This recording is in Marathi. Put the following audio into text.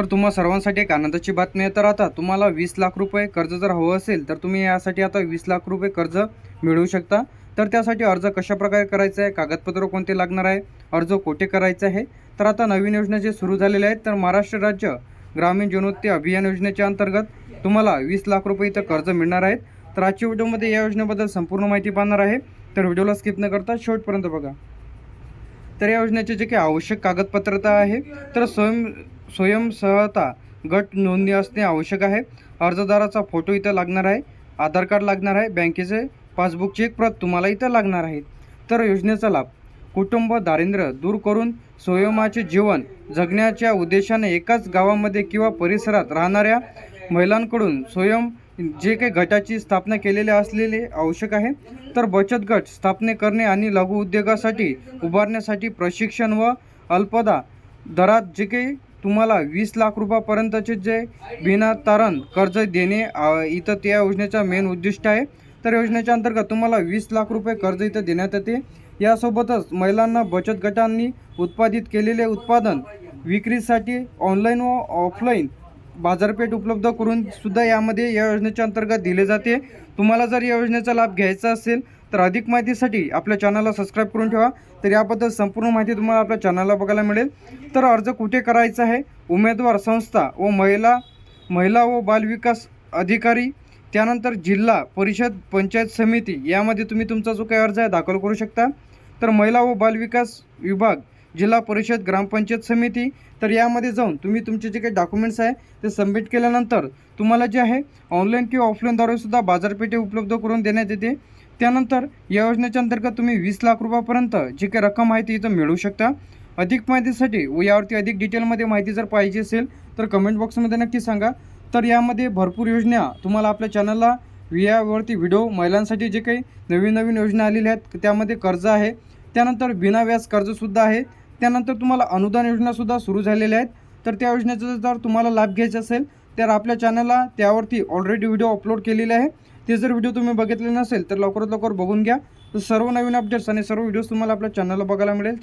तर तुम्हा सर्वांसाठी एक आनंदाची बातमी आहे. तर आता तुम्हाला वीस लाख रुपये कर्ज जर हवं असेल तर तुम्ही यासाठी आता वीस लाख रुपये कर्ज मिळवू शकता. तर त्यासाठी अर्ज कशा प्रकारे करायचा आहे कागदपत्र कोणते लागणार आहे अर्ज कोठे करायचा आहे? तर आता नवीन योजना जे सुरू झालेले आहेत तर महाराष्ट्र राज्य ग्रामीण जीवनोत्ती अभियान योजनेच्या अंतर्गत तुम्हाला वीस लाख रुपये इथं कर्ज मिळणार आहेत. तर आजच्या व्हिडिओमध्ये या योजनेबद्दल संपूर्ण माहिती पाहणार आहे. तर व्हिडिओला स्किप न करता शेवटपर्यंत बघा. तर या योजनेचे जे काही आवश्यक कागदपत्रता आहे तर स्वयं स्वयंसहता गट नोंदणी असणे आवश्यक आहे. अर्जदाराचा फोटो इथं लागणार आहे. आधार कार्ड लागणार आहे. बँकेचे पासबुकची एक प्रत तुम्हाला इथं लागणार आहे. तर योजनेचा लाभ. कुटुंब दारिद्र्य दूर करून स्वयंमाचे जीवन जगण्याच्या उद्देशाने एकाच गावामध्ये किंवा परिसरात राहणाऱ्या महिलांकडून स्वयं जे काही गटाची स्थापना केलेली असलेले आवश्यक आहे. तर बचत गट स्थापने करणे आणि लघु उद्योगासाठी उभारण्यासाठी प्रशिक्षण व अल्पदा दरात जे काही तुम्हाला वीस लाख रुपयापर्यंतचे जे बिना तारण कर्ज देणे इथं त्या योजनेचा मेन उद्दिष्ट आहे. तर योजनेच्या अंतर्गत तुम्हाला वीस लाख रुपये कर्ज इथं देण्यात येते. यासोबतच महिलांना बचत गटांनी उत्पादित केलेले उत्पादन विक्रीसाठी ऑनलाईन व ऑफलाईन बाजारपेठ उपलब्ध करून सुद्धा यामध्ये या योजनेच्या अंतर्गत दिले जाते. तुम्हाला जर या योजनेचा लाभ घ्यायचा असेल तर अधिक माहितीसाठी आपल्या चॅनलला सबस्क्राईब करून ठेवा. तर याबद्दल संपूर्ण माहिती तुम्हाला आपल्या चॅनलला बघायला मिळेल. तर अर्ज कुठे करायचा आहे? उमेदवार संस्था व महिला महिला व बालविकास अधिकारी त्यानंतर जिल्हा परिषद पंचायत समिती यामध्ये तुम्ही तुमचा जो काही अर्ज आहे दाखल करू शकता. तर महिला व बालविकास विभाग जिल्हा परिषद ग्रामपंचायत समिती. तर यामध्ये जाऊन तुम्ही तुमचे जे काही डॉक्युमेंट्स आहे ते सबमिट केल्यानंतर तुम्हाला जे आहे ऑनलाईन किंवा ऑफलाईनद्वारे सुद्धा बाजारपेठे उपलब्ध करून देण्यात येते. त्यानंतर या योजनेच्या अंतर्गत तुम्ही वीस लाख रुपयापर्यंत जी काही रक्कम आहे ती इथं मिळवू शकता. अधिक माहितीसाठी व यावरती अधिक डिटेलमध्ये माहिती जर पाहिजे असेल तर कमेंट बॉक्समध्ये नक्की सांगा. तर यामध्ये भरपूर योजना तुम्हाला आपल्या चॅनलला यावरती व्हिडिओ महिलांसाठी जे काही नवीन नवीन योजना आलेल्या आहेत त्यामध्ये कर्ज आहे. त्यानंतर बिना व्याज कर्जसुद्धा आहे. त्यानंतर तुम्हाला अनुदान योजनासुद्धा सुरू झालेल्या आहेत. तर त्या योजनेचा जर तुम्हाला लाभ घ्यायचा असेल तर आपल्या चॅनलला त्यावरती ऑलरेडी व्हिडिओ अपलोड केलेले आहे. ते जर व्हिडिओ तुम्ही बघितले नसेल तर लवकरात लवकर बघून घ्या. तर सर्व नवीन अपडेट्स आणि सर्व व्हिडिओज तुम्हाला आपल्या चॅनलला बघायला मिळेल.